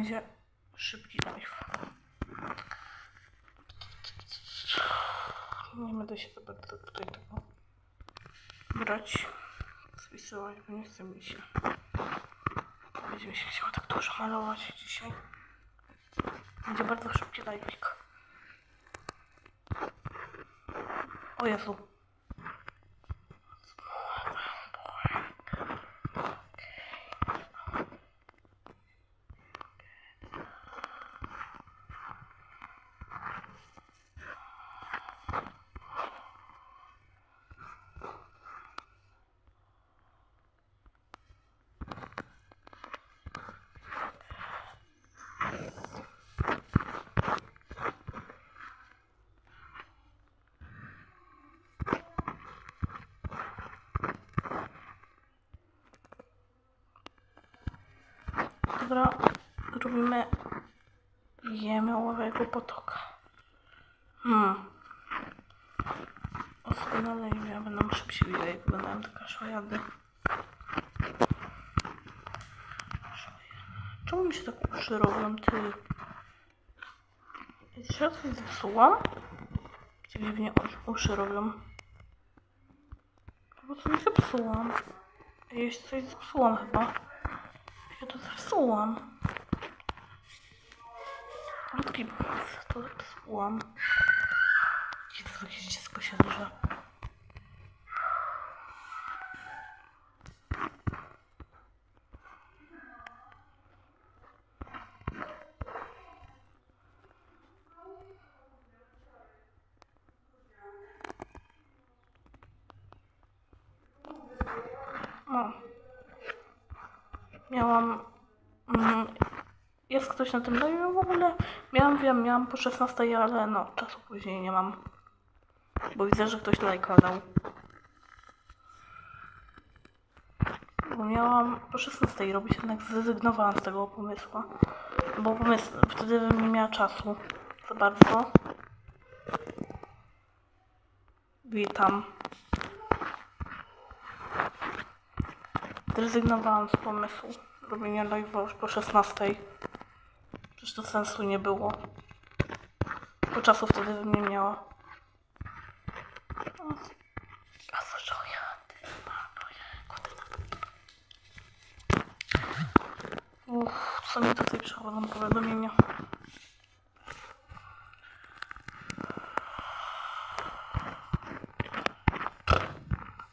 będzie szybki live. Nie będę się za bardzo tutaj tego brać, spisywać, bo nie chce mi się. Będzie mi się chciało tak dużo malować dzisiaj. Będzie bardzo szybki live'ik. O Jezu. Dobra, robimy jemy łowego potoka. Hmm. Doskonale ja będę szybciej widać, jak wyglądają te kaszojady. Czemu mi się tak uszy robią, ty? Się coś zepsułam? Dziwnie uszy, robią. Po prostu nie zepsułam. Się coś zepsułam chyba. To zepsułam. Krótki pomysł, to zepsułam. Jakieś dziecko się drze. No. Miałam. Mm, ktoś na tym live w ogóle? Miałam, wiem, miałam po 16, ale no, czasu później nie mam. Bo widzę, że ktoś lajka dał. Bo miałam po 16 robić, jednak zrezygnowałam z tego pomysłu. Bo pomysł, wtedy bym nie miała czasu za bardzo. Witam. Zrezygnowałam z pomysłu robienia live'a już po 16. Przecież to sensu nie było. Bo czasu wtedy bym nie miała. A co ja? Uff, co mi tutaj przechodzą powiadomienia.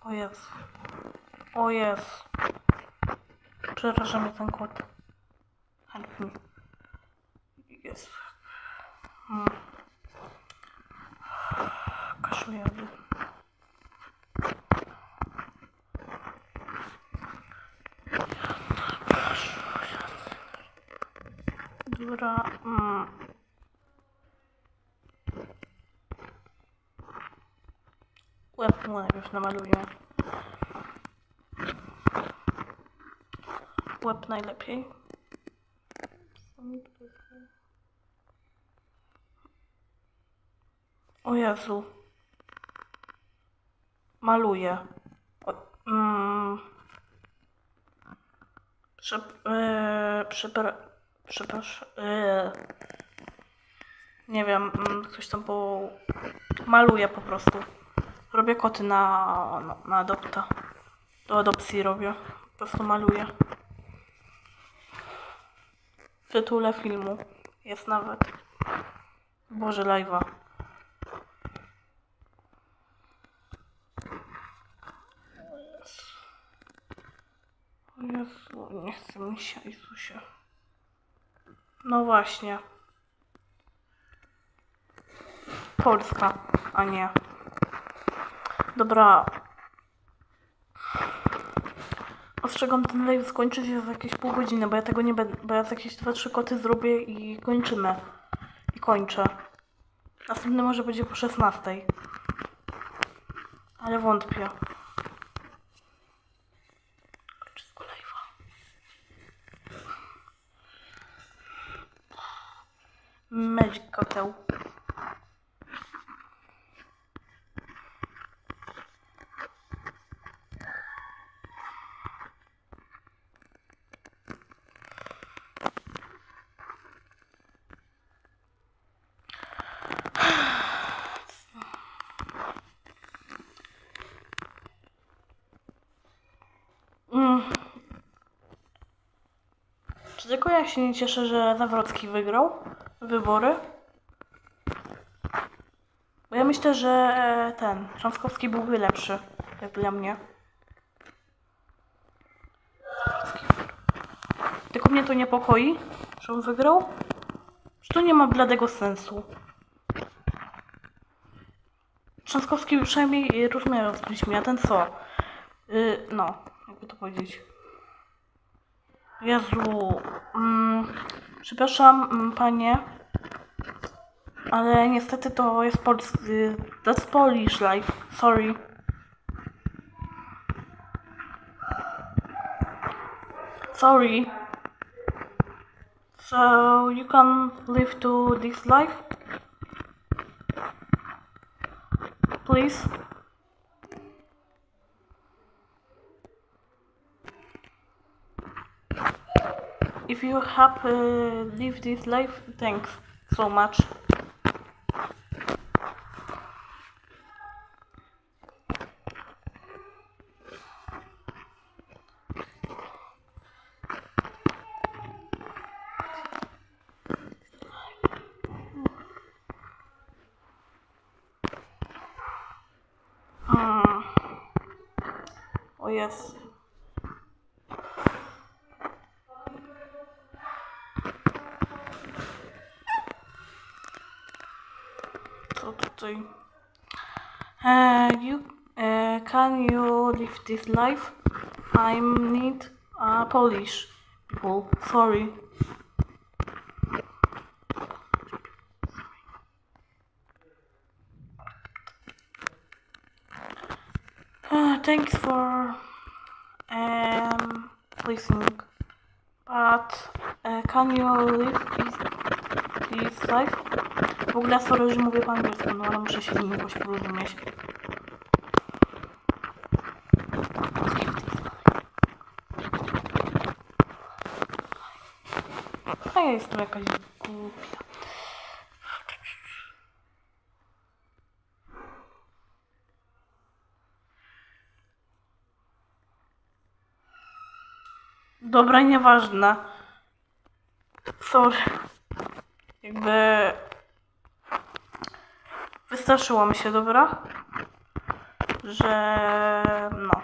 O Jezu. O Jezu. Przeraża mnie ten kot. Jezu. Hmm. Kaszujady. Dobra. Mm. Łeb najpierw namaluję. Łeb najlepiej. O Jezu. Maluję. O, mm. Przep, yy, przepra, przepraszam. Yy. Nie wiem, mm, ktoś tam po... Maluję po prostu. Robię koty na, na, na adopta. Do adopcji robię. Po prostu maluję. W tytule filmu jest nawet. Boże, live'a. O Jezu. O Jezu, nie chce mi się, Jezusie. No właśnie. Polska, a nie. Dobra. Ostrzegam ten live skończyć się za jakieś pół godziny, bo ja tego nie będę, bo ja z jakieś 2-3 koty zrobię i kończymy. I kończę. Następny może będzie po 16. Ale wątpię. Magic Koteł. Mm. Czy tylko ja się nie cieszę, że Zawrocki wygrał? Wybory? Bo ja myślę, że ten Trzaskowski byłby lepszy, jak dla mnie. Tylko mnie to niepokoi, że on wygrał. Że to nie ma bladego sensu. Trzaskowski przynajmniej z ludźmi, a ten co? Yy, no, jakby to powiedzieć. Jezu, mm, przepraszam mm, panie, ale niestety to jest polski, that's Polish life, sorry. Sorry. So you can live to this life? Please? If you have uh, lived this life, thanks so much. O jest. Co tutaj? Uh, you, uh, can you live this life? I need uh, Polish people. Sorry. Thanks for um, listening. But uh, can you live this, life? W ogóle sorry, że mówię po angielsku, no ale muszę się z nim jakoś porozumieć. A ja jestem jakaś głupia. Dobra, nieważne. Sorry. Jakby... Wystraszyło mi się, dobra? Że... no.